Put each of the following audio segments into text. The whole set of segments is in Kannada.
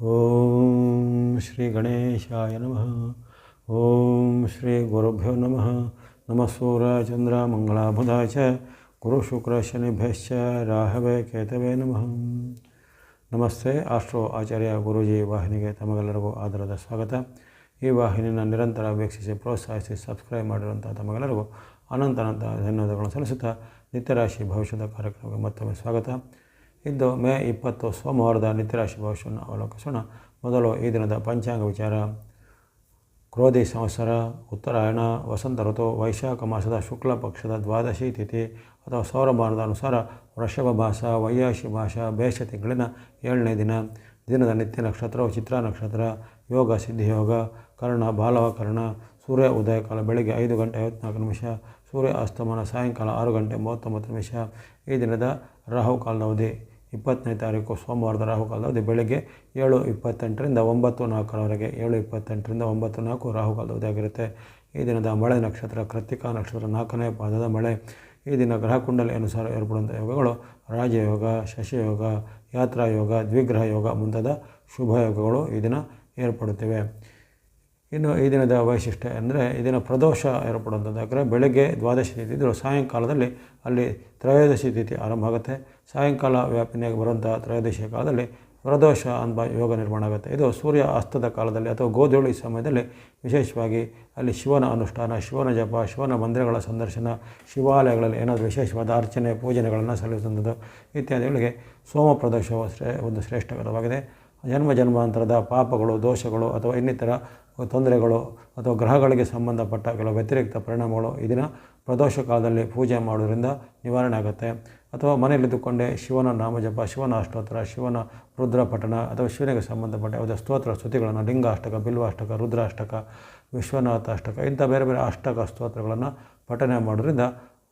ಓಂ ಶ್ರೀ ಗಣೇಶಾಯ ನಮಃ ಓಂ ಶ್ರೀ ಗುರುಭ್ಯೋ ನಮಃ ನಮಃ ಸೂರ್ಯಚಂದ್ರ ಮಂಗಳಾಬುಧ ಚ ಗುರು ಶುಕ್ರ ಶನಿಭ್ಯಶ್ಚ ರಾಹವೇ ಕೇತವೇ ನಮಃ ನಮಸ್ತೆ ಆಸ್ಟ್ರೋ ಆಚಾರ್ಯ ಗುರೂಜಿ ವಾಹಿನಿಗೆ ತಮಗೆಲ್ಲರಿಗೂ ಆದರದ ಸ್ವಾಗತ ಈ ವಾಹಿನಿಯನ್ನು ನಿರಂತರ ವೀಕ್ಷಿಸಿ ಪ್ರೋತ್ಸಾಹಿಸಿ ಸಬ್ಸ್ಕ್ರೈಬ್ ಮಾಡಿರುವಂಥ ತಮಗೆಲ್ಲರಿಗೂ ಅನಂತ ಅನಂತ ಧನ್ಯವಾದಗಳನ್ನು ಸಲ್ಲಿಸುತ್ತಾ ನಿತ್ಯರಾಶಿ ಭವಿಷ್ಯದ ಕಾರ್ಯಕ್ರಮಕ್ಕೆ ಮತ್ತೊಮ್ಮೆ ಸ್ವಾಗತ ಇಂದು ಮೇ ಇಪ್ಪತ್ತು ಸೋಮವಾರದ ನಿತ್ಯರಾಶಿ ಭವಿಷ್ಯವನ್ನು ಅವಲೋಕಿಸೋಣ. ಮೊದಲು ಈ ದಿನದ ಪಂಚಾಂಗ ವಿಚಾರ. ಕ್ರೋಧಿ ಸಂವತ್ಸರ, ಉತ್ತರಾಯಣ, ವಸಂತ ಋತು, ವೈಶಾಖ ಮಾಸದ ಶುಕ್ಲ ಪಕ್ಷದ ದ್ವಾದಶಿ ತಿಥಿ ಅಥವಾ ಸೌರಮಾನದ ಅನುಸಾರ ವೃಷಭ ಭಾಷ ವೈಯಾಶಿ ಭಾಷ ಬೇಷ ತಿಂಗಳಿನ ಏಳನೇ ದಿನ. ದಿನದ ನಿತ್ಯ ನಕ್ಷತ್ರವು ಚಿತ್ರ ನಕ್ಷತ್ರ, ಯೋಗ, ಸಿದ್ಧಿಯೋಗ, ಕರ್ಣ ಬಾಲವ ಕರ್ಣ ಸೂರ್ಯ ಉದಯಕಾಲ ಬೆಳಗ್ಗೆ ಐದು ಗಂಟೆ ಐವತ್ನಾಲ್ಕು ನಿಮಿಷ ಸೂರ್ಯ ಅಸ್ತಮಾನ ಸಾಯಂಕಾಲ ಆರು ಗಂಟೆ ಮೂವತ್ತೊಂಬತ್ತು ನಿಮಿಷ ಈ ದಿನದ ರಾಹುಕಾಲದ ಅವಧಿ ಇಪ್ಪತ್ತನೇ ತಾರೀಕು ಸೋಮವಾರದ ರಾಹುಕಾಲದ ಅವಧಿ ಬೆಳಗ್ಗೆ ಏಳು ಇಪ್ಪತ್ತೆಂಟರಿಂದ ಒಂಬತ್ತು ನಾಲ್ಕರವರೆಗೆ ಏಳು ಇಪ್ಪತ್ತೆಂಟರಿಂದ ಒಂಬತ್ತು ನಾಲ್ಕು ರಾಹುಕಾಲದ ಅವಧಿ ಆಗಿರುತ್ತೆ. ಈ ದಿನದ ಮಳೆ ನಕ್ಷತ್ರ ಕೃತಿಕಾ ನಕ್ಷತ್ರ, ನಾಲ್ಕನೇ ಪಾದದ ಮಳೆ. ಈ ದಿನ ಗ್ರಹ ಕುಂಡಲಿ ಅನುಸಾರ ಏರ್ಪಡುವಂಥ ಯೋಗಗಳು ರಾಜಯೋಗ, ಶಶಿಯೋಗ, ಯಾತ್ರಾಯೋಗ, ದ್ವಿಗ್ರಹ ಯೋಗ ಮುಂತಾದ ಶುಭ ಯೋಗಗಳು ಈ ದಿನ ಏರ್ಪಡುತ್ತಿವೆ. ಇನ್ನು ಈ ದಿನದ ವೈಶಿಷ್ಟ್ಯ ಅಂದರೆ ಈ ದಿನ ಪ್ರದೋಷ ಏರ್ಪಡುವಂಥದ್ದು. ಯಾಕಂದರೆ ಬೆಳಗ್ಗೆ ದ್ವಾದಶಿ ತಿಥಿ ಇದ್ದರೂ ಸಾಯಂಕಾಲದಲ್ಲಿ ಅಲ್ಲಿ ತ್ರಯೋದಶಿ ತಿಥಿ ಆರಂಭ ಆಗುತ್ತೆ. ಸಾಯಂಕಾಲ ವ್ಯಾಪಿನಿಯಾಗಿ ಬರುವಂಥ ತ್ರಯೋದಶಿ ಕಾಲದಲ್ಲಿ ಪ್ರದೋಷ ಎಂಬ ಯೋಗ ನಿರ್ಮಾಣ ಆಗುತ್ತೆ. ಇದು ಸೂರ್ಯ ಅಸ್ತದ ಕಾಲದಲ್ಲಿ ಅಥವಾ ಗೋಧೂಳಿ ಸಮಯದಲ್ಲಿ ವಿಶೇಷವಾಗಿ ಅಲ್ಲಿ ಶಿವನ ಅನುಷ್ಠಾನ, ಶಿವನ ಜಪ, ಶಿವನ ಮಂದಿರಗಳ ಸಂದರ್ಶನ, ಶಿವಾಲಯಗಳಲ್ಲಿ ಏನಾದರೂ ವಿಶೇಷವಾದ ಅರ್ಚನೆ, ಪೂಜನೆಗಳನ್ನು ಸಲ್ಲಿಸುವಂಥದ್ದು ಇತ್ಯಾದಿಗಳಿಗೆ ಸೋಮ ಪ್ರದೋಷವು ಶ್ರೇ, ಒಂದು ಶ್ರೇಷ್ಠಕರವಾಗಿದೆ ಜನ್ಮ ಜನ್ಮಾಂತರದ ಪಾಪಗಳು, ದೋಷಗಳು ಅಥವಾ ಇನ್ನಿತರ ತೊಂದರೆಗಳು ಅಥವಾ ಗ್ರಹಗಳಿಗೆ ಸಂಬಂಧಪಟ್ಟ ಕೆಲವು ವ್ಯತಿರಿಕ್ತ ಪರಿಣಾಮಗಳು ಇದನ್ನು ದಿನ ಪ್ರದೋಷ ಕಾಲದಲ್ಲಿ ಪೂಜೆ ಮಾಡೋದರಿಂದ ನಿವಾರಣೆ ಆಗುತ್ತೆ. ಅಥವಾ ಮನೆಯಲ್ಲಿದ್ದುಕೊಂಡೇ ಶಿವನ ನಾಮಜಪ, ಶಿವನ ಅಷ್ಟೋತ್ತರ ಶಿವನ ರುದ್ರ ಪಠಣ ಅಥವಾ ಶಿವನಿಗೆ ಸಂಬಂಧಪಟ್ಟ ಯಾವುದೇ ಸ್ತೋತ್ರ, ಸ್ತುತಿಗಳನ್ನು ಲಿಂಗಾಷ್ಟಕ, ಬಿಲ್ವಾಷ್ಟಕ, ರುದ್ರಾಷ್ಟಕ ವಿಶ್ವನಾಥ ಅಷ್ಟಕ ಇಂಥ ಬೇರೆ ಬೇರೆ ಅಷ್ಟಕ ಸ್ತೋತ್ರಗಳನ್ನು ಪಠನೆ ಮಾಡೋದ್ರಿಂದ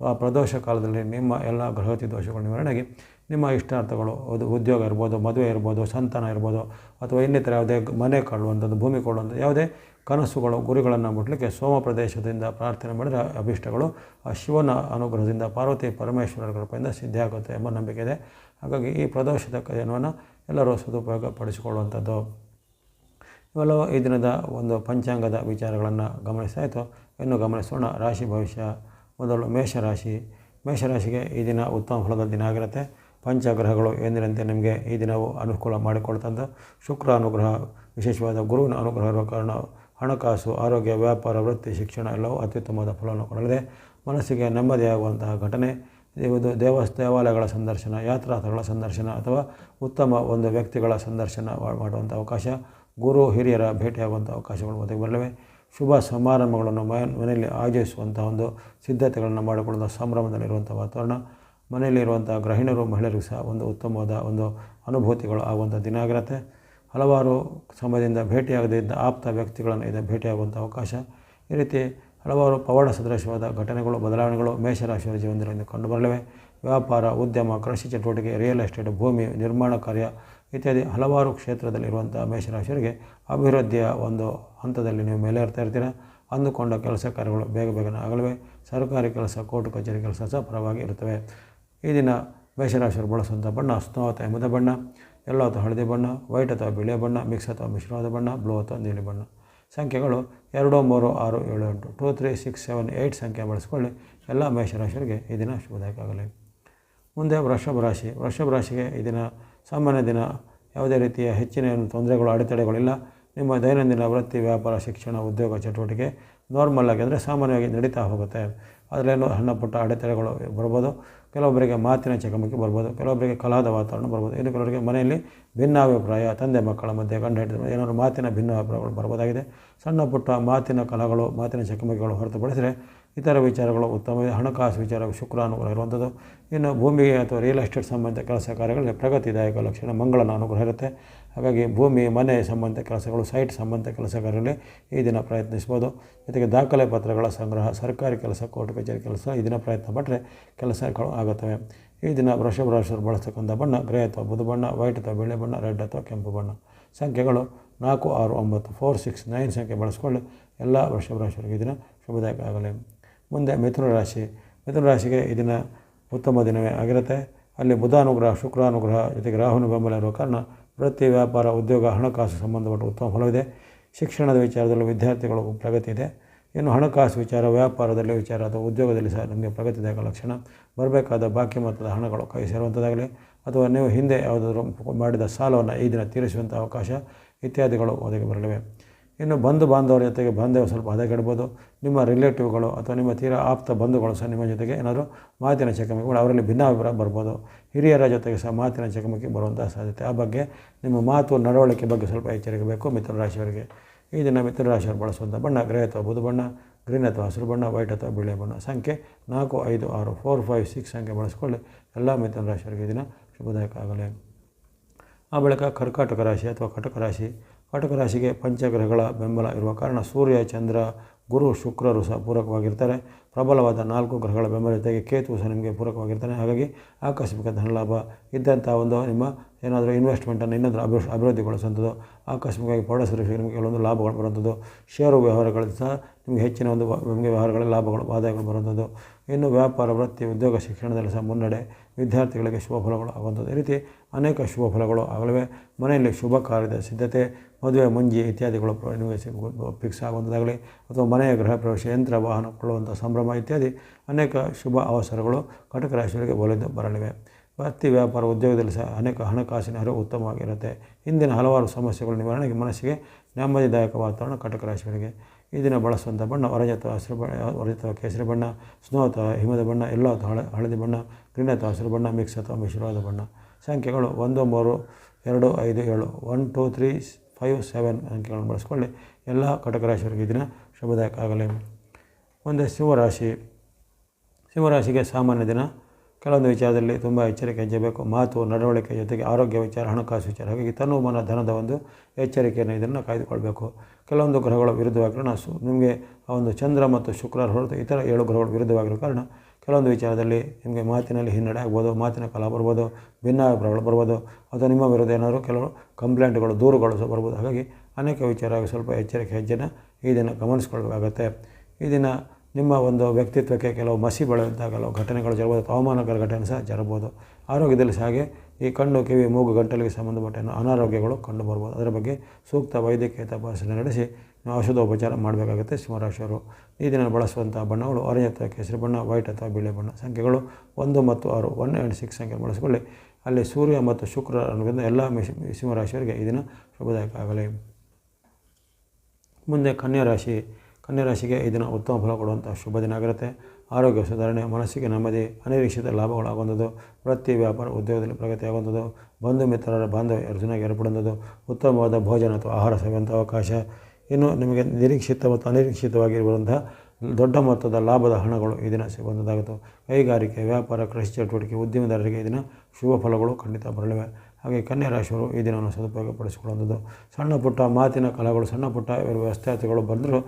ಆ ಪ್ರದೋಷ ಕಾಲದಲ್ಲಿ ನಿಮ್ಮ ಎಲ್ಲ ಗೃಹತಿ ದೋಷಗಳ ನಿವಾರಣೆಗೆ ನಿಮ್ಮ ಇಷ್ಟಾರ್ಥಗಳು, ಅದು ಉದ್ಯೋಗ ಇರ್ಬೋದು, ಮದುವೆ ಇರ್ಬೋದು, ಸಂತಾನ ಇರ್ಬೋದು, ಅಥವಾ ಇನ್ನಿತರ ಯಾವುದೇ ಮನೆ ಕೊಳ್ಳುವಂಥದ್ದು ಭೂಮಿ ಕೊಳ್ಳುವಂಥದ್ದು ಯಾವುದೇ ಕನಸುಗಳು, ಗುರಿಗಳನ್ನು ಮುಟ್ಟಲಿಕ್ಕೆ ಸೋಮ ಪ್ರದೇಶದಿಂದ ಪ್ರಾರ್ಥನೆ ಮಾಡಿದರೆ ಅಭಿಷ್ಟಗಳು ಆ ಶಿವನ ಅನುಗ್ರಹದಿಂದ ಪಾರ್ವತಿ ಪರಮೇಶ್ವರರ ಕೃಪೆಯಿಂದ ಸಿದ್ಧಿಯಾಗುತ್ತೆ ಎಂಬ ನಂಬಿಕೆ ಇದೆ. ಹಾಗಾಗಿ ಈ ಪ್ರದೋಷದ ಕಥೆಯನ್ನು ಎಲ್ಲರೂ ಸದುಪಯೋಗ ಪಡಿಸಿಕೊಳ್ಳುವಂಥದ್ದು ಇವೆಲ್ಲವೂ ಈ ದಿನದ ಒಂದು ಪಂಚಾಂಗದ ವಿಚಾರಗಳನ್ನು ಗಮನಿಸಾಯಿತು ಇನ್ನು ಗಮನಿಸೋಣ, ರಾಶಿ ಭವಿಷ್ಯ, ಮೊದಲು ಮೇಷರಾಶಿ. ಮೇಷರಾಶಿಗೆ ಈ ದಿನ ಉತ್ತಮ ಫಲದ ದಿನ ಆಗಿರುತ್ತೆ. ಪಂಚಗ್ರಹಗಳು ಎಂದಿನಂತೆ ನಿಮಗೆ ಈ ದಿನವು ಅನುಕೂಲ ಮಾಡಿಕೊಳ್ತಂದು ಶುಕ್ರ ಅನುಗ್ರಹ, ವಿಶೇಷವಾದ ಗುರುವಿನ ಅನುಗ್ರಹ ಇರುವ ಕಾರಣ ಹಣಕಾಸು, ಆರೋಗ್ಯ, ವ್ಯಾಪಾರ, ವೃತ್ತಿ, ಶಿಕ್ಷಣ ಎಲ್ಲವೂ ಅತ್ಯುತ್ತಮವಾದ ಫಲವನ್ನು ಕೊಡಲಿದೆ. ಮನಸ್ಸಿಗೆ ನೆಮ್ಮದಿಯಾಗುವಂತಹ ಘಟನೆ ಇದು ದೇವಸ್, ದೇವಾಲಯಗಳ ಸಂದರ್ಶನ, ಯಾತ್ರಾರ್ಥಗಳ ಸಂದರ್ಶನ ಅಥವಾ ಉತ್ತಮ ಒಂದು ವ್ಯಕ್ತಿಗಳ ಸಂದರ್ಶನ ಮಾಡುವಂಥ ಅವಕಾಶ, ಗುರು, ಹಿರಿಯರ ಭೇಟಿಯಾಗುವಂಥ ಅವಕಾಶಗಳು ಒದಗಿ ಬರಲಿವೆ. ಶುಭ ಸಮಾರಂಭಗಳನ್ನು ಮನೆಯಲ್ಲಿ ಆಯೋಜಿಸುವಂಥ ಒಂದು ಸಿದ್ಧತೆಗಳನ್ನು ಮಾಡಿಕೊಳ್ಳುವಂಥ ಸಂಭ್ರಮದಲ್ಲಿರುವಂಥ ವಾತಾವರಣ ಮನೆಯಲ್ಲಿರುವಂಥ ಗೃಹಿಣಿಯರು ಮಹಿಳೆಯರು ಸಹ ಒಂದು ಉತ್ತಮವಾದ ಒಂದು ಅನುಭೂತಿಗಳು ಆಗುವಂಥ ದಿನ ಆಗಿರುತ್ತೆ. ಹಲವಾರು ಸಮಯದಿಂದ ಭೇಟಿಯಾಗದೇ ಇದ್ದ ಆಪ್ತ ವ್ಯಕ್ತಿಗಳನ್ನು ಇದು ಭೇಟಿಯಾಗುವಂಥ ಅವಕಾಶ. ಈ ರೀತಿ ಹಲವಾರು ಪವಾಡ ಸದೃಶವಾದ ಘಟನೆಗಳು, ಬದಲಾವಣೆಗಳು ಮೇಷರಾಶಿಯವರ ಜೀವನದಲ್ಲಿ ಕಂಡುಬರಲಿವೆ ವ್ಯಾಪಾರ, ಉದ್ಯಮ, ಕೃಷಿ ಚಟುವಟಿಕೆ ರಿಯಲ್ ಎಸ್ಟೇಟ್ ಭೂಮಿ, ನಿರ್ಮಾಣ ಕಾರ್ಯ ಇತ್ಯಾದಿ ಹಲವಾರು ಕ್ಷೇತ್ರದಲ್ಲಿರುವಂಥ ಮೇಷರಾಶಿಯವರಿಗೆ ಅಭಿವೃದ್ಧಿಯ ಒಂದು ಹಂತದಲ್ಲಿ ನೀವು ಮೇಲೆ ಇರ್ತಾ ಇರ್ತೀರ. ಅಂದುಕೊಂಡ ಕೆಲಸ ಕಾರ್ಯಗಳು ಬೇಗ ಬೇಗನೆ ಆಗಲಿವೆ. ಸರ್ಕಾರಿ ಕೆಲಸ, ಕೋರ್ಟ್ ಕಚೇರಿ ಕೆಲಸ ಸಹ ಪರವಾಗಿ ಇರುತ್ತವೆ. ಈ ದಿನ ಮೇಷರಾಶಿಯವರು ಬಳಸುವಂಥ ಬಣ್ಣ, ಸ್ನೋತ ಎಂಬುದ ಬಣ್ಣ ಎಲ್ಲೋ ಅಥವಾ ಹಳದಿ ಬಣ್ಣ, ವೈಟ್ ಅಥವಾ ಬಿಳಿಯ ಬಣ್ಣ, ಮಿಕ್ಸ್ ಅಥವಾ ಮಿಶ್ರವಾದ ಬಣ್ಣ, ಬ್ಲೂ ಅಥವಾ ನೀಲಿ ಬಣ್ಣ. ಸಂಖ್ಯೆಗಳು ಎರಡು, ಮೂರು, ಆರು, ಏಳು, ಎಂಟು, two, three, six, seven eight ಸಂಖ್ಯೆ ಬಳಸ್ಕೊಳ್ಳಿ. ಎಲ್ಲ ಮೇಷರಾಶಿಯವರಿಗೆ ಈ ದಿನ ಶುಭದಾಯಕವಾಗಲಿ ಮುಂದೆ ವೃಷಭ ರಾಶಿ. ವೃಷಭ ರಾಶಿಗೆ ಈ ದಿನ ಸಾಮಾನ್ಯ ದಿನ ಯಾವುದೇ ರೀತಿಯ ಹೆಚ್ಚಿನ ಏನು ತೊಂದರೆಗಳು, ಅಡೆತಡೆಗಳಿಲ್ಲ. ನಿಮ್ಮ ದೈನಂದಿನ ವೃತ್ತಿ, ವ್ಯಾಪಾರ, ಶಿಕ್ಷಣ, ಉದ್ಯೋಗ ಚಟುವಟಿಕೆ ನಾರ್ಮಲ್ ಆಗಿ ಅಂದರೆ ಸಾಮಾನ್ಯವಾಗಿ ನಡೀತಾ ಹೋಗುತ್ತೆ. ಅದರಲ್ಲೇನೋ ಸಣ್ಣ ಪುಟ್ಟ ಅಡೆತಡೆಗಳು ಬರ್ಬೋದು. ಕೆಲವೊಬ್ಬರಿಗೆ ಮಾತಿನ ಚಕಮಕಿ ಬರ್ಬೋದು. ಕೆಲವೊಬ್ಬರಿಗೆ ಕಲಾದ ವಾತಾವರಣ ಬರ್ಬೋದು. ಇನ್ನು ಕೆಲವರಿಗೆ ಮನೆಯಲ್ಲಿ ಭಿನ್ನಾಭಿಪ್ರಾಯ, ತಂದೆ ಮಕ್ಕಳ ಮಧ್ಯೆ ಗಂಡ ಹಿಡಿದ ಏನಾದರೂ ಮಾತಿನ ಭಿನ್ನಾಭಿಪ್ರಾಯಗಳು ಬರ್ಬೋದಾಗಿದೆ. ಸಣ್ಣ ಪುಟ್ಟ ಮಾತಿನ ಕಲಹಗಳು, ಮಾತಿನ ಚಕಮಕಿಗಳು ಹೊರತುಪಡಿಸಿದರೆ ಇತರ ವಿಚಾರಗಳು ಉತ್ತಮ. ಹಣಕಾಸು ವಿಚಾರ ಶುಕ್ರಾನುಗ್ರಹ ಇರುವಂಥದ್ದು. ಇನ್ನು ಭೂಮಿಗೆ ಅಥವಾ ರಿಯಲ್ ಎಸ್ಟೇಟ್ ಸಂಬಂಧ ಕೆಲಸ ಕಾರ್ಯಗಳಲ್ಲಿ ಪ್ರಗತಿದಾಯಕ ಲಕ್ಷಣ ಮಂಗಳನ ಅನುಗ್ರಹ ಇರುತ್ತೆ. ಹಾಗಾಗಿ ಭೂಮಿ, ಮನೆ ಸಂಬಂಧ ಕೆಲಸಗಳು ಸೈಟ್ ಸಂಬಂಧ ಕಾರ್ಯಗಳಲ್ಲಿ ಈ ದಿನ ಪ್ರಯತ್ನಿಸ್ಬೋದು. ಜೊತೆಗೆ ದಾಖಲೆ ಪತ್ರಗಳ ಸಂಗ್ರಹ, ಸರ್ಕಾರಿ ಕೆಲಸ, ಕೋರ್ಟ್ ಕಚೇರಿ ಕೆಲಸ ಈ ದಿನ ಪ್ರಯತ್ನ ಪಟ್ಟರೆ ಕೆಲಸಗಳು ಆಗುತ್ತವೆ. ಈ ದಿನ ವೃಷಭ ರಾಶಿಯವರು ಬಳಸ್ತಕ್ಕಂಥ ಬಣ್ಣ, ಗ್ರೇ ಅಥವಾ ಬುಧ ಬಣ್ಣ ವೈಟ್ ಅಥವಾ ಬಿಳಿ ಬಣ್ಣ, ರೆಡ್ ಅಥವಾ ಕೆಂಪು ಬಣ್ಣ. ಸಂಖ್ಯೆಗಳು ನಾಲ್ಕು, ಆರು, ಒಂಬತ್ತು ಫೋರ್ ಸಿಕ್ಸ್ ನೈನ್ ಸಂಖ್ಯೆ ಬಳಸ್ಕೊಳ್ಳಿ. ಎಲ್ಲ ವೃಷಭ ಈ ದಿನ ಶುಭದಾಯಕ ಆಗಲಿ. ಮುಂದೆ ಮಿಥುನ ರಾಶಿ. ಮಿಥುನ ರಾಶಿಗೆ ಈ ದಿನ ಉತ್ತಮ ದಿನವೇ ಆಗಿರುತ್ತೆ. ಅಲ್ಲಿ ಬುಧಾನುಗ್ರಹ, ಶುಕ್ರಾನುಗ್ರಹ ಜೊತೆಗೆ ರಾಹುನ ಬೆಂಬಲ ಇರುವ ಕಾರಣ ವೃತ್ತಿ ವ್ಯಾಪಾರ, ಉದ್ಯೋಗ, ಹಣಕಾಸು ಸಂಬಂಧಪಟ್ಟ ಉತ್ತಮ ಫಲವಿದೆ. ಶಿಕ್ಷಣದ ವಿಚಾರದಲ್ಲೂ ವಿದ್ಯಾರ್ಥಿಗಳು ಪ್ರಗತಿ ಇದೆ. ಇನ್ನು ಹಣಕಾಸು ವಿಚಾರ, ವ್ಯಾಪಾರದಲ್ಲಿ ವಿಚಾರ ಅಥವಾ ಉದ್ಯೋಗದಲ್ಲಿ ಸಹ ನಿಮಗೆ ಪ್ರಗತಿದಾಯಕ ಲಕ್ಷಣ. ಬರಬೇಕಾದ ಬಾಕಿ ಮೊತ್ತದ ಹಣಗಳು ಕೈ ಸೇರುವಂಥದ್ದಾಗಲಿ ಅಥವಾ ನೀವು ಹಿಂದೆ ಯಾವುದಾದ್ರೂ ಮಾಡಿದ ಸಾಲವನ್ನು ಈ ದಿನ ತೀರಿಸುವಂಥ ಅವಕಾಶ ಇತ್ಯಾದಿಗಳು ಒದಗಿ ಬರಲಿವೆ. ಇನ್ನು ಬಂಧು ಬಾಂಧವರ ಜೊತೆಗೆ ಬಾಂಧವ್ಯ ಸ್ವಲ್ಪ ಹದಗೆಡ್ಬೋದು. ನಿಮ್ಮ ರಿಲೇಟಿವ್ಗಳು ಅಥವಾ ನಿಮ್ಮ ತೀರಾ ಆಪ್ತ ಬಂಧುಗಳು ಸಹ ನಿಮ್ಮ ಜೊತೆಗೆ ಏನಾದರೂ ಮಾತಿನ ಚಕಮಕಿಗಳು ಅವರಲ್ಲಿ ಭಿನ್ನಾಭಿಪ್ರಾಯ ಬರ್ಬೋದು. ಹಿರಿಯರ ಜೊತೆಗೆ ಸಹ ಮಾತಿನ ಚಕಮಕಿ ಬರುವಂಥ ಸಾಧ್ಯತೆ. ಆ ಬಗ್ಗೆ ನಿಮ್ಮ ಮಾತು ನಡವಳಿಕೆ ಬಗ್ಗೆ ಸ್ವಲ್ಪ ಎಚ್ಚರಿಕೆ ಬೇಕು ಮಿಥುನ ರಾಶಿಯವರಿಗೆ ಈ ದಿನ ಮಿಥುನ ರಾಶಿಯವರು ಬಳಸುವಂಥ ಬಣ್ಣ ಗ್ರೇ ಅಥವಾ ಬುಧ ಬಣ್ಣ, ಗ್ರೀನ್ ಅಥವಾ ಹಸಿರು ಬಣ್ಣ, ವೈಟ್ ಅಥವಾ ಬಿಳಿ ಬಣ್ಣ. ಸಂಖ್ಯೆ ನಾಲ್ಕು, ಐದು, ಆರು ಫೋರ್ ಫೈವ್ ಸಿಕ್ಸ್ ಸಂಖ್ಯೆ ಬಳಸ್ಕೊಳ್ಳಿ. ಎಲ್ಲ ಮಿತ್ರ ರಾಶಿಯವರಿಗೆ ಈ ದಿನ ಶುಭದಾಯಕ ಆಗಲಿ. ಆ ಬಳಿಕ ಕರ್ಕಾಟಕ ರಾಶಿ ಅಥವಾ ಕಟಕ ರಾಶಿ. ಕಟಕ ರಾಶಿಗೆ ಪಂಚಗ್ರಹಗಳ ಬೆಂಬಲ ಇರುವ ಕಾರಣ ಸೂರ್ಯ, ಚಂದ್ರ, ಗುರು, ಶುಕ್ರರು ಸಹ ಪೂರಕವಾಗಿರ್ತಾರೆ. ಪ್ರಬಲವಾದ ನಾಲ್ಕು ಗ್ರಹಗಳ ಬೆಂಬಲ ಜೊತೆಗೆ ಕೇತು ಸಹ ನಿಮಗೆ ಪೂರಕವಾಗಿರ್ತಾನೆ. ಹಾಗಾಗಿ ಆಕಸ್ಮಿಕ ಧನಲಾಭ ಇದ್ದಂಥ ಒಂದು ನಿಮ್ಮ ಏನಾದರೂ ಇನ್ವೆಸ್ಟ್ಮೆಂಟನ್ನು ಇನ್ನೊಂದು ಅಭಿವೃದ್ಧಿ ಅಭಿವೃದ್ಧಿಗೊಳಿಸುವಂಥದ್ದು, ಆಕಸ್ಮಿಕವಾಗಿ ಪ್ರೌಢ ಸುರಕ್ಷೆಗೆ ನಿಮಗೆ ಕೆಲವೊಂದು ಲಾಭಗಳು ಬರುವಂಥದ್ದು ಷೇರು ವ್ಯವಹಾರಗಳಲ್ಲಿ ಸಹ ನಿಮಗೆ ಹೆಚ್ಚಿನ ಒಂದು ನಿಮಗೆ ವ್ಯವಹಾರಗಳಲ್ಲಿ ಲಾಭಗಳು, ಆದಾಯಗಳು ಬರುವಂಥದ್ದು. ಇನ್ನು ವ್ಯಾಪಾರ, ವೃತ್ತಿ, ಉದ್ಯೋಗ ಶಿಕ್ಷಣದಲ್ಲಿ ಸಹ ಮುನ್ನಡೆ, ವಿದ್ಯಾರ್ಥಿಗಳಿಗೆ ಶುಭ ಫಲಗಳು ಆಗುವಂಥದ್ದು. ಈ ರೀತಿ ಅನೇಕ ಶುಭ ಫಲಗಳು ಆಗಲಿವೆ. ಮನೆಯಲ್ಲಿ ಶುಭ ಕಾರ್ಯದ ಸಿದ್ಧತೆ ಮದುವೆ ಮುಂಜಿ ಇತ್ಯಾದಿಗಳು ನಿವೇಶ ಫಿಕ್ಸ್ ಆಗುವಂಥದ್ದಾಗಲಿ ಅಥವಾ ಮನೆಯ ಗೃಹ ಪ್ರವೇಶ, ಯಂತ್ರ, ವಾಹನ ಕೊಳ್ಳುವಂಥ ಸಂಭ್ರಮ ಇತ್ಯಾದಿ ಅನೇಕ ಶುಭ ಅವಸರಗಳು ಕಟಕ ರಾಶಿಯವರಿಗೆ ಒಲಿದು ಬರಲಿವೆ. ವೃತ್ತಿ ವ್ಯಾಪಾರ ಉದ್ಯೋಗದಲ್ಲಿ ಸಹ ಅನೇಕ ಹಣಕಾಸಿನ ಹರಿವು ಉತ್ತಮವಾಗಿರುತ್ತೆ. ಇಂದಿನ ಹಲವಾರು ಸಮಸ್ಯೆಗಳ ನಿವಾರಣೆಗೆ ಮನಸ್ಸಿಗೆ ನೆಮ್ಮದಿದಾಯಕ ವಾತಾವರಣ ಕಟಕ ರಾಶಿಯವರಿಗೆ ಈ ದಿನ ಬಳಸುವಂಥ ಬಣ್ಣ ಅಥವಾ ಹಸಿರು ಬಣ್ಣ ಹೊರಜ ಕೇಸರಿ ಬಣ್ಣ ಸ್ನೋ ಅಥವಾ ಹಿಮದ ಬಣ್ಣ, ಎಲ್ಲೋ ಅಥವಾ ಹಳ ಹಳದಿ ಬಣ್ಣ ಗ್ರೀನ್ ಅಥವಾ ಹಸಿರು ಬಣ್ಣ, ಮಿಕ್ಸ್ ಅಥವಾ ಮಿಶ್ರವಾದ ಬಣ್ಣ. ಸಂಖ್ಯೆಗಳು ಒಂದು ಮೂರು ಎರಡು, ಐದು, ಏಳು one two three five seven ಅಂಕಿಗಳನ್ನು ಬಳಸ್ಕೊಳ್ಳಿ ಎಲ್ಲ ಕಟಕ ರಾಶಿಯವರಿಗೆ ದಿನ ಶುಭದಾಯಕ ಆಗಲಿ ಮುಂದೆ ಸಿಂಹರಾಶಿ. ಸಿಂಹರಾಶಿಗೆ ಸಾಮಾನ್ಯ ದಿನ. ಕೆಲವೊಂದು ವಿಚಾರದಲ್ಲಿ ತುಂಬ ಎಚ್ಚರಿಕೆ ಹೆಜ್ಜೆಬೇಕು ಮಾತು, ನಡವಳಿಕೆ ಜೊತೆಗೆ ಆರೋಗ್ಯ ವಿಚಾರ, ಹಣಕಾಸು ವಿಚಾರ, ಹಾಗಾಗಿ ತನು ಮನ ಧನದ ಒಂದು ಎಚ್ಚರಿಕೆಯನ್ನು ಇದನ್ನು ಕಾಯ್ದುಕೊಳ್ಬೇಕು. ಕೆಲವೊಂದು ಗ್ರಹಗಳು ವಿರುದ್ಧವಾಗಿರೋ ಸು ನಿಮಗೆ ಆ ಒಂದು ಚಂದ್ರ ಮತ್ತು ಶುಕ್ರ ಹೊರತು ಇತರ ಏಳು ಗ್ರಹಗಳು ವಿರುದ್ಧವಾಗಿರೋ ಕಾರಣ ಕೆಲವೊಂದು ವಿಚಾರದಲ್ಲಿ ನಿಮಗೆ ಮಾತಿನಲ್ಲಿ ಹಿನ್ನಡೆ ಆಗ್ಬೋದು, ಮಾತಿನ ಕಲ ಬರ್ಬೋದು, ಭಿನ್ನಾಭಿಪ್ರಾಯಗಳು ಬರ್ಬೋದು, ಅಥವಾ ನಿಮ್ಮ ವಿರುದ್ಧ ಏನಾದರೂ ಕೆಲವು ಕಂಪ್ಲೇಂಟ್ಗಳು, ದೂರುಗಳು ಸಹ ಬರ್ಬೋದು. ಹಾಗಾಗಿ ಅನೇಕ ವಿಚಾರ ಸ್ವಲ್ಪ ಎಚ್ಚರಿಕೆ ಹೆಜ್ಜೆನ ಈ ದಿನ ಗಮನಿಸ್ಕೊಳ್ಬೇಕಾಗತ್ತೆ ಈ ದಿನ ನಿಮ್ಮ ಒಂದು ವ್ಯಕ್ತಿತ್ವಕ್ಕೆ ಕೆಲವು ಮಸಿ ಬೆಳೆದಂಥ ಕೆಲವು ಘಟನೆಗಳು ಜರಬಹುದು ಹವಾಮಾನಕರ ಘಟನೆ ಸಹ ಜರಬಹುದು ಆರೋಗ್ಯದಲ್ಲಿ ಸಹ ಹಾಗೆ ಈ ಕಣ್ಣು, ಕಿವಿ, ಮೂಗು ಗಂಟಲಿಗೆ ಸಂಬಂಧಪಟ್ಟ ಅನಾರೋಗ್ಯಗಳು ಕಂಡು ಬರ್ಬೋದು. ಅದರ ಬಗ್ಗೆ ಸೂಕ್ತ ವೈದ್ಯಕೀಯ ತಪಾಸಣೆ ನಡೆಸಿ ಔಷಧೋಪಚಾರ ಮಾಡಬೇಕಾಗುತ್ತೆ, ಸಿಂಹರಾಶಿಯವರು. ಈ ದಿನ ಬಳಸುವಂಥ ಬಣ್ಣಗಳು ಆರೆಂಜ್ ಅಥವಾ ಕೇಸರಿ ಬಣ್ಣ, ವೈಟ್ ಅಥವಾ ಬಿಳಿ ಬಣ್ಣ. ಸಂಖ್ಯೆಗಳು ಒಂದು ಮತ್ತು ಆರು, ಒನ್ ಆ್ಯಂಡ್ ಸಿಕ್ಸ್ ಸಂಖ್ಯೆ ಬಳಸಿಕೊಳ್ಳಿ. ಅಲ್ಲಿ ಸೂರ್ಯ ಮತ್ತು ಶುಕ್ರ ಅನ್ನೋದ್ರಿಂದ ಎಲ್ಲ ಮಿಶ್ ಸಿಂಹರಾಶಿಯವರಿಗೆ ಈ ದಿನ ಶುಭದಾಯಕ ಆಗಲಿ ಮುಂದೆ ಕನ್ಯಾ ರಾಶಿ. ಕನ್ಯಾ ರಾಶಿಗೆ ಈ ದಿನ ಉತ್ತಮ ಫಲ ಕೊಡುವಂಥ ಶುಭ ದಿನ ಆಗಿರುತ್ತೆ. ಆರೋಗ್ಯ ಸುಧಾರಣೆ, ಮನಸ್ಸಿಗೆ ನೆಮ್ಮದಿ, ಅನಿರೀಕ್ಷಿತ ಲಾಭಗಳಾಗುವಂಥದ್ದು ವೃತ್ತಿ, ವ್ಯಾಪಾರ, ಉದ್ಯೋಗದಲ್ಲಿ ಪ್ರಗತಿ ಆಗುವಂಥದ್ದು. ಬಂಧು ಮಿತ್ರರ ಬಾಂಧವ್ಯ ಅರ್ಜುನಾಗಿ ಏರ್ಪಡುವಂಥದ್ದು. ಉತ್ತಮವಾದ ಭೋಜನ ಅಥವಾ ಆಹಾರ ಸೇವಂತ ಅವಕಾಶ. ಇನ್ನು ನಿಮಗೆ ನಿರೀಕ್ಷಿತ ಮತ್ತು ಅನಿರೀಕ್ಷಿತವಾಗಿರುವಂತಹ ದೊಡ್ಡ ಮೊತ್ತದ ಲಾಭದ ಹಣಗಳು ಈ ದಿನ ಸಿಗುವಂಥದ್ದಾಗುತ್ತೆ. ಕೈಗಾರಿಕೆ, ವ್ಯಾಪಾರ, ಕೃಷಿ ಚಟುವಟಿಕೆ, ಉದ್ಯಮದಾರರಿಗೆ ಈ ದಿನ ಶುಭ ಫಲಗಳು ಖಂಡಿತ ಬರಲಿವೆ. ಹಾಗೆ ಕನ್ಯಾ ರಾಶಿಯವರು ಈ ದಿನವನ್ನು ಸದುಪಯೋಗಪಡಿಸಿಕೊಳ್ಳುವಂಥದ್ದು. ಸಣ್ಣ ಪುಟ್ಟ ಮಾತಿನ ಕಲಗಳು, ಸಣ್ಣ ಪುಟ್ಟ ವ್ಯತ್ಯಾಸಗಳು ಬಂದರೂ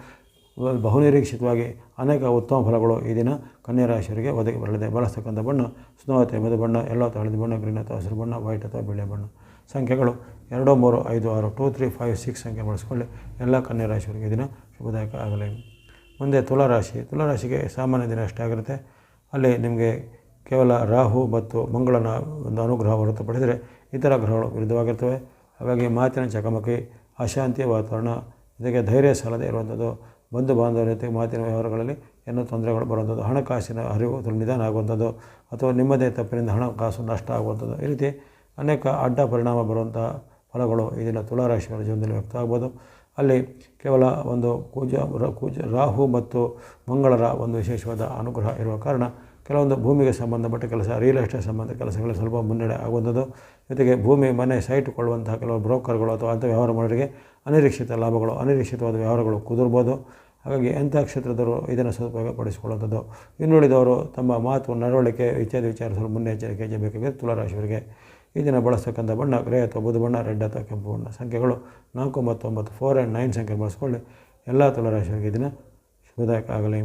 ಬಹುನಿರೀಕ್ಷಿತವಾಗಿ ಅನೇಕ ಉತ್ತಮ ಫಲಗಳು ಈ ದಿನ ಕನ್ಯಾ ರಾಶಿಯವರಿಗೆ ಒದಗಿ ಬರಲಿದೆ. ಬಳಸ್ತಕ್ಕಂಥ ಬಣ್ಣ ಸ್ನೋ ಅಥವಾ ಬಣ್ಣ, ಎಲ್ಲೋ ಹಳದಿ ಬಣ್ಣ, ಗ್ರೀನ್ ಅಥವಾ ಹಸಿರು ಬಣ್ಣ, ವೈಟ್ ಅಥವಾ ಬಿಳಿ ಬಣ್ಣ. ಸಂಖ್ಯೆಗಳು. ಎರಡು, ಮೂರು, ಐದು, ಆರು, ಟೂ, ತ್ರೀ, ಫೈವ್, ಸಿಕ್ಸ್ ಸಂಖ್ಯೆ ಬಳಸ್ಕೊಳ್ಳಿ ಎಲ್ಲ ಕನ್ಯಾ ರಾಶಿಯವರಿಗೆ ದಿನ ಶುಭದಾಯಕ ಆಗಲಿ. ಮುಂದೆ ತುಲಾರಾಶಿ ತುಲಾರಾಶಿಗೆ ಸಾಮಾನ್ಯ ದಿನ ಅಷ್ಟೇ ಆಗಿರುತ್ತೆ. ಅಲ್ಲಿ ನಿಮಗೆ ಕೇವಲ ರಾಹು ಮತ್ತು ಮಂಗಳನ ಒಂದು ಅನುಗ್ರಹ ಹೊರತುಪಡಿಸಿದರೆ ಇತರ ಗ್ರಹಗಳು ವಿರುದ್ಧವಾಗಿರ್ತವೆ. ಹಾಗಾಗಿ ಮಾತಿನ ಚಕಮಕಿ ಅಶಾಂತಿಯ ವಾತಾವರಣ ಜೊತೆಗೆ ಧೈರ್ಯ ಸಾಲದೆ ಇರುವಂಥದ್ದು, ಬಂಧು ಬಾಂಧವರ ಜೊತೆಗೆ ಮಾತಿನ ವ್ಯವಹಾರಗಳಲ್ಲಿ ಏನೋ ತೊಂದರೆಗಳು ಬರುವಂಥದ್ದು, ಹಣಕಾಸಿನ ಅರಿವು ನಿಧಾನ ಆಗುವಂಥದ್ದು, ಅಥವಾ ನಿಮ್ಮದೇ ತಪ್ಪಿನಿಂದ ಹಣಕಾಸು ನಷ್ಟ ಆಗುವಂಥದ್ದು ಈ ರೀತಿ ಅನೇಕ ಅಡ್ಡ ಪರಿಣಾಮ ಬರುವಂಥ ಫಲಗಳು ದಿನ ತುಲಾರಾಶಿಯವರ ಜೀವನದಲ್ಲಿ ವ್ಯಕ್ತ ಆಗ್ಬೋದು ಅಲ್ಲಿ ಕೇವಲ ಒಂದು ಕೂಜ ಕೂಜ, ರಾಹು ಮತ್ತು ಮಂಗಳರ ಒಂದು ವಿಶೇಷವಾದ ಅನುಗ್ರಹ ಇರುವ ಕಾರಣ ಕೆಲವೊಂದು ಭೂಮಿಗೆ ಸಂಬಂಧಪಟ್ಟ ಕೆಲಸ ರಿಯಲ್ ಎಸ್ಟೇಟ್ ಸಂಬಂಧ ಕೆಲಸಗಳು ಸ್ವಲ್ಪ ಮುನ್ನಡೆ ಆಗುವಂಥದ್ದು. ಜೊತೆಗೆ ಭೂಮಿ, ಮನೆ ಸೈಟ್ ಕೊಳ್ಳುವಂತಹ ಕೆಲವು ಬ್ರೋಕರ್ಗಳು ಅಥವಾ ಅಂಥ ವ್ಯವಹಾರ ಮಾಡೋರಿಗೆ ಅನಿರೀಕ್ಷಿತ ಲಾಭಗಳು, ಅನಿರೀಕ್ಷಿತವಾದ ವ್ಯವಹಾರಗಳು ಕುದುರ್ಬೋದು. ಹಾಗಾಗಿ ಎಂಥ ಕ್ಷೇತ್ರದವರು ಇದನ್ನು ಸದುಪಯೋಗಪಡಿಸಿಕೊಳ್ಳುವಂಥದ್ದು? ಇನ್ನುಳಿದವರು ತಮ್ಮ ಮಾತು, ನಡವಳಿಕೆ ಇತ್ಯಾದಿ ವಿಚಾರಿಸಲು ಮುನ್ನೆಚ್ಚರಿಕೆ ಬೇಕಾಗಿದೆ ತುಲಾರಾಶಿಯವರಿಗೆ. ಈ ದಿನ ಬಳಸ್ತಕ್ಕಂಥ ಬಣ್ಣ ಗ್ರೇ ಅಥವಾ ಬುಧ ಬಣ್ಣ, ರೆಡ್ ಅಥವಾ ಕೆಂಪು ಬಣ್ಣ. ಸಂಖ್ಯೆಗಳು ನಾಲ್ಕು ಮತ್ತು ಒಂಬತ್ತು ಫೋರ್ ಆ್ಯಂಡ್ ನೈನ್ ಸಂಖ್ಯೆ ಬಳಸ್ಕೊಳ್ಳಿ. ಎಲ್ಲ ತುಲಾರಾಶಿಯವರಿಗೆ ದಿನ ಶುಭದಾಯಕ ಆಗಲಿ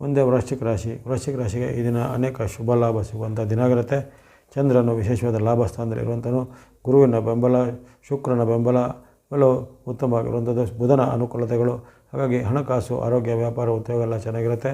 ಮುಂದೆ ವೃಶ್ಚಿಕ ರಾಶಿ. ವೃಶ್ಚಿಕ ರಾಶಿಗೆ ಈ ಅನೇಕ ಶುಭ, ಲಾಭ ಸಿಗುವಂಥ ದಿನ ಆಗಿರುತ್ತೆ. ಚಂದ್ರನು ವಿಶೇಷವಾದ ಲಾಭ ಸ್ಥಾನದಲ್ಲಿ ಇರುವಂಥನು ಗುರುವಿನ ಬೆಂಬಲ, ಶುಕ್ರನ ಬೆಂಬಲ ಇವೆಲ್ಲವೂ ಉತ್ತಮವಾಗಿರುವಂಥದ್ದು, ಬುಧನ ಅನುಕೂಲತೆಗಳು. ಹಾಗಾಗಿ ಹಣಕಾಸು, ಆರೋಗ್ಯ, ವ್ಯಾಪಾರ, ಉದ್ಯೋಗ ಎಲ್ಲ ಚೆನ್ನಾಗಿರುತ್ತೆ.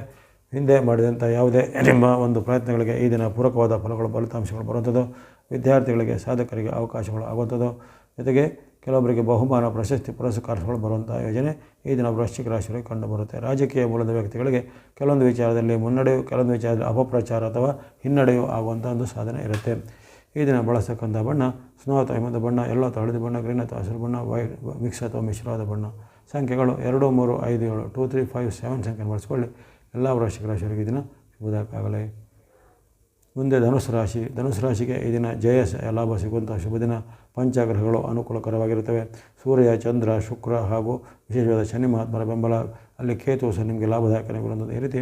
ಹಿಂದೆ ಮಾಡಿದಂಥ ಯಾವುದೇ ನಿಮ್ಮ ಒಂದು ಪ್ರಯತ್ನಗಳಿಗೆ ಈ ದಿನ ಪೂರಕವಾದ ಫಲಗಳು, ಫಲಿತಾಂಶಗಳು ಬರುವಂಥದ್ದು. ವಿದ್ಯಾರ್ಥಿಗಳಿಗೆ, ಸಾಧಕರಿಗೆ ಅವಕಾಶಗಳು ಆಗುವಂಥದ್ದು. ಜೊತೆಗೆ ಕೆಲವೊಬ್ಬರಿಗೆ ಬಹುಮಾನ, ಪ್ರಶಸ್ತಿ, ಪುರಸ್ಕಾರಗಳು ಬರುವಂಥ ಯೋಜನೆ ಈ ದಿನ ವೃಶ್ಚಿಕ ರಾಶಿಯಲ್ಲಿ ಕಂಡುಬರುತ್ತೆ ರಾಜಕೀಯ ಮೂಲದ ವ್ಯಕ್ತಿಗಳಿಗೆ ಕೆಲವೊಂದು ವಿಚಾರದಲ್ಲಿ ಮುನ್ನಡೆಯು, ಕೆಲವೊಂದು ವಿಚಾರದಲ್ಲಿ ಅಪಪ್ರಚಾರ ಅಥವಾ ಹಿನ್ನಡೆಯು ಆಗುವಂಥ ಒಂದು ಸಾಧನೆ ಇರುತ್ತೆ. ಈ ದಿನ ಬಳಸತಕ್ಕಂಥ ಬಣ್ಣ, ಸ್ನೋ ಅಥವಾ ಹಿಮದ ಬಣ್ಣ, ಎಲ್ಲೋ ಅಥವಾ ಬಣ್ಣ, ಗ್ರೀನ್ ಅಥವಾ ಹಸಿರು ಬಣ್ಣ, ವೈಟ್, ಮಿಕ್ಸ್ ಅಥವಾ ಮಿಶ್ರವಾದ ಬಣ್ಣ. ಸಂಖ್ಯೆಗಳು ಎರಡು, ಮೂರು, ಐದು, ಏಳು, ಟೂ, ತ್ರೀ, ಫೈವ್, ಸೆವೆನ್ ಸಂಖ್ಯೆಯನ್ನು ಬಳಸ್ಕೊಳ್ಳಿ. ಎಲ್ಲ ವೃಶ್ಚಿಕ ರಾಶಿಯವರಿಗೆ ದಿನ ಮುಂದೆ ಧನುಸು ರಾಶಿ, ಧನುಸು ರಾಶಿಗೆ ಈ ದಿನ ಜಯ ಲಾಭ ಸಿಗುವಂಥ ಶುಭ ದಿನ. ಪಂಚಗ್ರಹಗಳು ಅನುಕೂಲಕರವಾಗಿರುತ್ತವೆ. ಸೂರ್ಯ, ಚಂದ್ರ, ಶುಕ್ರ ಹಾಗೂ ವಿಶೇಷವಾದ ಶನಿ ಮಹಾತ್ಮರ ಬೆಂಬಲ. ಅಲ್ಲಿ ಕೇತು ಸಹ ನಿಮಗೆ ಲಾಭದಾಯಕನೇ ಈ ರೀತಿ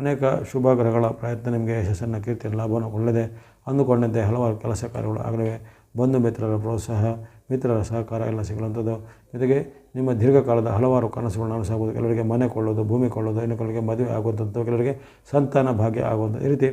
ಅನೇಕ ಶುಭ ಗ್ರಹಗಳ ಪ್ರಯತ್ನ ನಿಮಗೆ ಯಶಸ್ಸನ್ನು, ಕೀರ್ತಿಯನ್ನು, ಲಾಭವನ್ನು ಒಳ್ಳೆಯದೆ ಅಂದುಕೊಂಡಂತೆ ಹಲವಾರು ಕೆಲಸ ಕಾರ್ಯಗಳು ಆಗಲಿವೆ. ಬಂಧು ಮಿತ್ರರ ಪ್ರೋತ್ಸಾಹ, ಮಿತ್ರರ ಸಹಕಾರ ಎಲ್ಲ ಸಿಗುವಂಥದ್ದು ಜೊತೆಗೆ ನಿಮ್ಮ ದೀರ್ಘಕಾಲದ ಹಲವಾರು ಕನಸುಗಳನ್ನು ನನಸಾಗುವುದು ಕೆಲವರಿಗೆ ಮನೆ ಕೊಳ್ಳೋದು, ಭೂಮಿ ಕೊಳ್ಳೋದು ಇನ್ನು ಕೆಲವರಿಗೆ ಮದುವೆ ಆಗುವಂಥದ್ದು, ಕೆಲವರಿಗೆ ಸಂತಾನ ಭಾಗ್ಯ ಆಗುವಂಥದ್ದು ಈ ರೀತಿ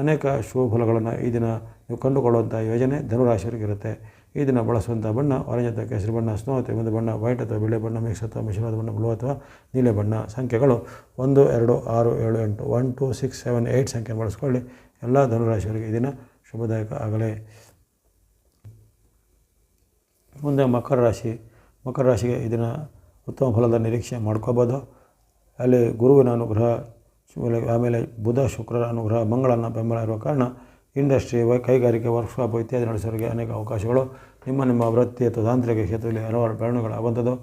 ಅನೇಕ ಶುಭ ಫಲಗಳನ್ನು ಈ ದಿನ ನೀವು ಕಂಡುಕೊಳ್ಳುವಂಥ ಯೋಜನೆ ಧನುರಾಶಿಯವರಿಗಿರುತ್ತೆ. ಈ ದಿನ ಬಳಸುವಂಥ ಬಣ್ಣ ಆರೆಂಜ್ ಅಥವಾ ಕೇಸರಿ ಬಣ್ಣ ಸ್ನೋ ಅಥವಾ ಒಂದು ಬಣ್ಣ ವೈಟ್ ಅಥವಾ ಬಿಳಿ ಬಣ್ಣ ಮಿಕ್ಸ್ ಅಥವಾ ಮಿಶ್ರವಾದ ಬಣ್ಣ ಬ್ಲೂ ಅಥವಾ ನೀಲೆ ಬಣ್ಣ. ಸಂಖ್ಯೆಗಳು ಒಂದು, ಎರಡು, ಆರು, ಏಳು, ಎಂಟು one two six seven eight ಸಂಖ್ಯೆ ಬಳಸ್ಕೊಳ್ಳಿ. ಎಲ್ಲ ಧನುರಾಶಿಯವರಿಗೆ ಈ ದಿನ ಶುಭದಾಯಕ ಆಗಲಿ. ಮುಂದೆ ಮಕರ ರಾಶಿ. ಮಕರ ರಾಶಿಗೆ ಇದನ್ನು ದಿನ ಉತ್ತಮ ಫಲದ ನಿರೀಕ್ಷೆ ಮಾಡ್ಕೋಬೋದು. ಅಲ್ಲಿ ಗುರುವಿನ ಅನುಗ್ರಹ ಆಮೇಲೆ ಬುಧ ಶುಕ್ರರ ಅನುಗ್ರಹ, ಮಂಗಳನ ಬೆಂಬಲ ಇರುವ ಕಾರಣ ಇಂಡಸ್ಟ್ರಿ ಕೈಗಾರಿಕೆ ವರ್ಕ್ಶಾಪ್ ಇತ್ಯಾದಿ ನಡೆಸೋರಿಗೆ ಅನೇಕ ಅವಕಾಶಗಳು. ನಿಮ್ಮ ನಿಮ್ಮ ವೃತ್ತಿ ಅಥವಾ ತಾಂತ್ರಿಕ ಕ್ಷೇತ್ರದಲ್ಲಿ ಹಲವಾರು ಪ್ರಯಾಣಗಳಾಗುವಂಥದ್ದು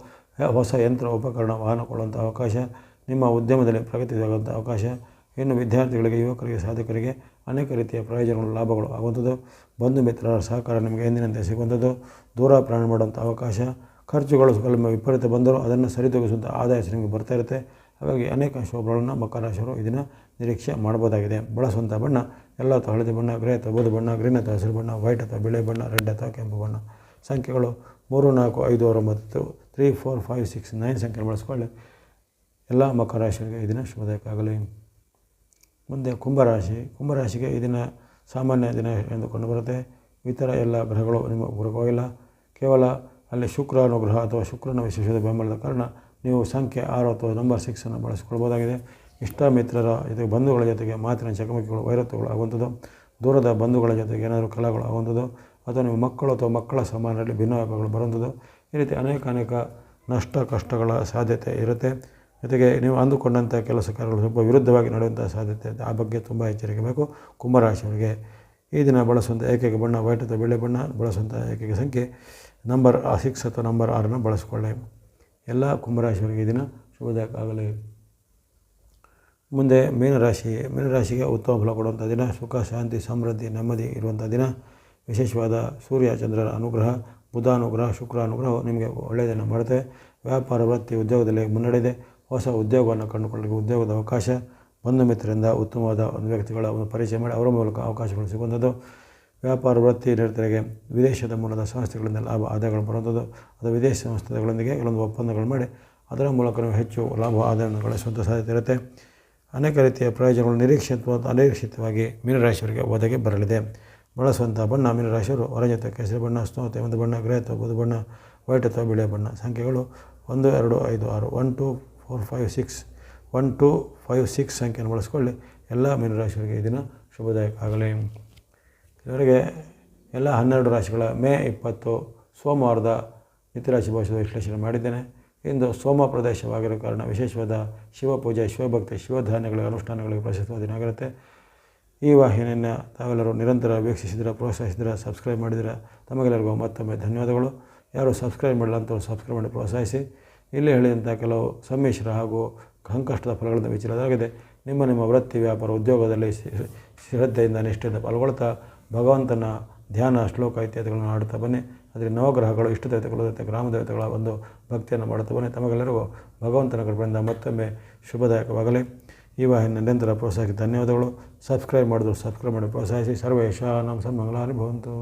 ಹೊಸ ಯಂತ್ರ, ಉಪಕರಣ, ವಾಹನ ಕೊಳ್ಳುವಂಥ ಅವಕಾಶ. ನಿಮ್ಮ ಉದ್ಯಮದಲ್ಲಿ ಪ್ರಗತಿಯಾಗುವಂಥ ಅವಕಾಶ. ಇನ್ನು ವಿದ್ಯಾರ್ಥಿಗಳಿಗೆ, ಯುವಕರಿಗೆ, ಸಾಧಕರಿಗೆ ಅನೇಕ ರೀತಿಯ ಪ್ರಯೋಜನಗಳು, ಲಾಭಗಳು ಆಗುವಂಥದ್ದು. ಬಂಧು ಮಿತ್ರರ ಸಹಕಾರ ನಿಮಗೆ ಎಂದಿನಂತೆ ಸಿಗುವಂಥದ್ದು. ದೂರ ಪ್ರಯಾಣ ಮಾಡುವಂಥ ಅವಕಾಶ. ಖರ್ಚುಗಳು ಸ್ವಲ್ಪ ವಿಪರೀತ ಬಂದರೂ ಅದನ್ನು ಸರಿದೂಗಿಸುವಂಥ ಆದಾಯ ನಿಮಗೆ ಬರ್ತಾ ಇರುತ್ತೆ. ಹಾಗಾಗಿ ಅನೇಕ ಶುಭಗಳನ್ನು ಮಕರ ರಾಶಿಯವರು ಇದನ್ನು ನಿರೀಕ್ಷೆ ಮಾಡ್ಬೋದಾಗಿದೆ. ಬಳಸುವಂಥ ಬಣ್ಣ, ಎಲ್ಲ ಅಥವಾ ಹಳದಿ ಬಣ್ಣ, ಗ್ರೇ ಅಥವಾ ಬೂದು ಬಣ್ಣ, ಗ್ರೀನ್ ಅಥವಾ ಹಸಿರು ಬಣ್ಣ, ವೈಟ್ ಅಥವಾ ಬಿಳಿ ಬಣ್ಣ, ರೆಡ್ ಅಥವಾ ಕೆಂಪು ಬಣ್ಣ. ಸಂಖ್ಯೆಗಳು ಮೂರು, ನಾಲ್ಕು, ಐದು, ಆರು, ಒಂಬತ್ತು, three, four, five, six, nine ಸಂಖ್ಯೆ ಬಳಸ್ಕೊಳ್ಳಿ. ಎಲ್ಲ ಮಕರ ರಾಶಿಗೆ ಈ ದಿನ ಮುಂದೆ ಕುಂಭರಾಶಿ, ಕುಂಭರಾಶಿಗೆ ಈ ದಿನ ಸಾಮಾನ್ಯ ದಿನ ಎಂದು ಕಂಡುಬರುತ್ತೆ ಇತರ ಎಲ್ಲ ಗ್ರಹಗಳು ನಿಮ್ಮ ಗ್ರಹವಾಗಿಲ್ಲ ಕೇವಲ ಅಲ್ಲಿ ಶುಕ್ರ ಅನುಗ್ರಹ ಅಥವಾ ಶುಕ್ರನ ವಿಶೇಷದ ಬೆಂಬಲದ ಕಾರಣ ನೀವು ಸಂಖ್ಯೆ ಆರು ಅಥವಾ ನಂಬರ್ ಸಿಕ್ಸನ್ನು ಬಳಸಿಕೊಳ್ಬೋದಾಗಿದೆ. ಇಷ್ಟ ಮಿತ್ರರ ಜೊತೆಗೆ ಬಂಧುಗಳ ಜೊತೆಗೆ ಮಾತಿನ ಚಕಮಕಿಗಳು ವೈರತ್ವಗಳು ಆಗುವಂಥದ್ದು. ದೂರದ ಬಂಧುಗಳ ಜೊತೆಗೆ ಏನಾದರೂ ಕಲಹಗಳು ಆಗುವಂಥದ್ದು. ಅಥವಾ ನಿಮ್ಮ ಮಕ್ಕಳು ಅಥವಾ ಮಕ್ಕಳ ಸಮಾನರಲ್ಲಿ ಭಿನ್ನಾಭಿಪ್ರಾಯಗಳು ಬರುವಂಥದ್ದು. ಈ ರೀತಿ ಅನೇಕ ಅನೇಕ ನಷ್ಟ, ಕಷ್ಟಗಳ ಸಾಧ್ಯತೆ ಇರುತ್ತೆ. ಜೊತೆಗೆ ನೀವು ಅಂದುಕೊಂಡಂಥ ಕೆಲಸ ಕಾರ್ಯಗಳು ಸ್ವಲ್ಪ ವಿರುದ್ಧವಾಗಿ ನಡೆಯುವಂಥ ಸಾಧ್ಯತೆ ಆ ಬಗ್ಗೆ ತುಂಬ ಎಚ್ಚರಿಕೆ ಬೇಕು. ಕುಂಭರಾಶಿಯವರಿಗೆ ಈ ದಿನ ಬಳಸುವಂಥ ಏಕೈಕ ಬಣ್ಣ, ವೈಟ್ ಅಥವಾ ಬಿಳಿ ಬಣ್ಣ ಬಳಸುವಂಥ ಏಕೈಕ ಸಂಖ್ಯೆ. ನಂಬರ್ ಸಿಕ್ಸ್ ಅಥವಾ ನಂಬರ್ ಆರನ್ನು ಬಳಸ್ಕೊಳ್ಳಿ. ಎಲ್ಲ ಕುಂಭರಾಶಿಯವರಿಗೆ ಈ ದಿನ ಶುಭದಾಯಕ ಆಗಲಿ ಮುಂದೆ ಮೀನರಾಶಿ, ಮೀನರಾಶಿಗೆ ಉತ್ತಮ ಫಲ ಕೊಡುವಂಥ ದಿನ, ಸುಖ, ಶಾಂತಿ, ಸಮೃದ್ಧಿ, ನೆಮ್ಮದಿ ಇರುವಂಥ ದಿನ. ವಿಶೇಷವಾದ ಸೂರ್ಯ ಚಂದ್ರರ ಅನುಗ್ರಹ ಬುಧ ಅನುಗ್ರಹ ಶುಕ್ರ ಅನುಗ್ರಹ ನಿಮಗೆ ಒಳ್ಳೆಯದನ್ನು ಮಾಡುತ್ತೆ. ವ್ಯಾಪಾರ, ವೃತ್ತಿ, ಉದ್ಯೋಗದಲ್ಲಿ ಮುನ್ನಡೆದೆ ಹೊಸ ಉದ್ಯೋಗವನ್ನು ಕಂಡುಕೊಳ್ಳಲಿಕ್ಕೆ ಉದ್ಯೋಗದ ಅವಕಾಶ. ಬಂಧು ಮಿತ್ರರಿಂದ ಉತ್ತಮವಾದ ಒಂದು ವ್ಯಕ್ತಿಗಳ ಒಂದು ಪರಿಚಯ ಮಾಡಿ ಅವರ ಮೂಲಕ ಅವಕಾಶಗಳು ಸಿಗುವಂಥದ್ದು. ವ್ಯಾಪಾರ ವೃತ್ತಿ ನಿರತರಿಗೆ ವಿದೇಶದ ಮೂಲದ ಸಂಸ್ಥೆಗಳಿಂದ ಲಾಭ ಆದಾಯಗಳು ಬರುವಂಥದ್ದು, ಅದು ವಿದೇಶಿ ಸಂಸ್ಥೆಗಳೊಂದಿಗೆ ಕೆಲವೊಂದು ಒಪ್ಪಂದಗಳು ಮಾಡಿ ಅದರ ಮೂಲಕ ನೀವು ಹೆಚ್ಚು ಲಾಭ ಆದಾಯವನ್ನು ಗಳಿಸುವಂಥ ಸಾಧ್ಯತೆ ಇರುತ್ತೆ. ಅನೇಕ ರೀತಿಯ ಪ್ರಯೋಜನಗಳು ನಿರೀಕ್ಷಿತ ಅನಿರೀಕ್ಷಿತವಾಗಿ ಮೀನರಾಶಿಯವರಿಗೆ ಒದಗಿ ಬರಲಿದೆ. ಬಳಸುವಂಥ ಬಣ್ಣ, ಮೀನರಾಶಿಯವರು ಹೊರ ಜೊತೆ ಕೇಸರಿ ಬಣ್ಣ ಸ್ನೋತೆ ಒಂದು ಬಣ್ಣ ಗ್ರೇ ಅಥವಾ ಬೂದು ಬಣ್ಣ, ವೈಟ್ ಅಥವಾ ಬಿಳಿಯ ಬಣ್ಣ, ಸಂಖ್ಯೆಗಳು ಒಂದು, ಎರಡು, ಐದು, ಆರು, one, two, four, five, six, one, two, five, six ಸಂಖ್ಯೆಯನ್ನು ಬಳಸ್ಕೊಳ್ಳಿ. ಎಲ್ಲ ಮೀನರಾಶಿಯವರಿಗೆ ಈ ದಿನ ಶುಭದಾಯಕ ಆಗಲಿ. ಇವರಿಗೆ ಎಲ್ಲ ಹನ್ನೆರಡು ರಾಶಿಗಳ ಮೇ ಇಪ್ಪತ್ತು ಸೋಮವಾರದ ಮಿಥುರಾಶಿ ಭವಿಷ್ಯದ ವಿಶ್ಲೇಷಣೆ ಮಾಡಿದ್ದೇನೆ. ಇಂದು ಸೋಮ ಪ್ರದೇಶವಾಗಿರೋ ಕಾರಣ ವಿಶೇಷವಾದ ಶಿವಪೂಜೆ ಶಿವಭಕ್ತಿ ಶಿವಧಾನ್ಯಗಳ ಅನುಷ್ಠಾನಗಳಿಗೆ ಪ್ರಶಸ್ತವಾದ ದಿನ ಆಗಿರುತ್ತೆ ಈ ವಾಹಿನಿಯನ್ನು ತಾವೆಲ್ಲರೂ ನಿರಂತರ ವೀಕ್ಷಿಸಿದ್ರೆ, ಪ್ರೋತ್ಸಾಹಿಸಿದ್ರೆ, ಸಬ್ಸ್ಕ್ರೈಬ್ ಮಾಡಿದರೆ, ತಮಗೆಲ್ಲರಿಗೂ ಮತ್ತೊಮ್ಮೆ ಧನ್ಯವಾದಗಳು. ಯಾರು ಸಬ್ಸ್ಕ್ರೈಬ್ ಮಾಡಲ್ಲ ಅಂತವ್ರು ಸಬ್ಸ್ಕ್ರೈಬ್ ಮಾಡಿ ಪ್ರೋತ್ಸಾಹಿಸಿ. ಇಲ್ಲಿ ಹೇಳಿದಂಥ ಕೆಲವು ಸಮ್ಮಿಶ್ರ ಹಾಗೂ ಸಂಕಷ್ಟದ ಫಲಗಳನ್ನು ವಿಚಾರದಾಗಿದೆ ನಿಮ್ಮ ನಿಮ್ಮ ವೃತ್ತಿ ವ್ಯಾಪಾರ ಉದ್ಯೋಗದಲ್ಲಿ ಶ್ರದ್ಧೆಯಿಂದ ನಿಷ್ಠೆಯಿಂದ ಪಾಲ್ಗೊಳ್ತಾ ಭಗವಂತನ ಧ್ಯಾನ ಶ್ಲೋಕ ಇತ್ಯಾದಿಗಳನ್ನು ಆಡುತ್ತಾ ಬನ್ನಿ. ಆದರೆ ನವಗ್ರಹಗಳು ಇಷ್ಟ ದೇವತೆಗಳು ಗ್ರಾಮ ದೇವತೆಗಳ ಒಂದು ಭಕ್ತಿಯನ್ನು ಮಾಡುತ್ತಾ ಬನ್ನಿ. ತಮಗೆಲ್ಲರಿಗೂ ಭಗವಂತನ ಕೃಪೆಯಿಂದ ಮತ್ತೊಮ್ಮೆ ಶುಭದಾಯಕವಾಗಲಿ. ಈ ವಾಹಿನಿ ನಿರಂತರ ಪ್ರೋತ್ಸಾಹಕ್ಕೆ ಧನ್ಯವಾದಗಳು. ಸಬ್ಸ್ಕ್ರೈಬ್ ಮಾಡಿದ್ರು ಸಬ್ಸ್ಕ್ರೈಬ್ ಮಾಡಿ ಪ್ರೋತ್ಸಾಹಿಸಿ. ಸರ್ವೇಶ ನಮ್ಮ ಸನ್ಮಂಗಲಾನಿ ಭವಂತು.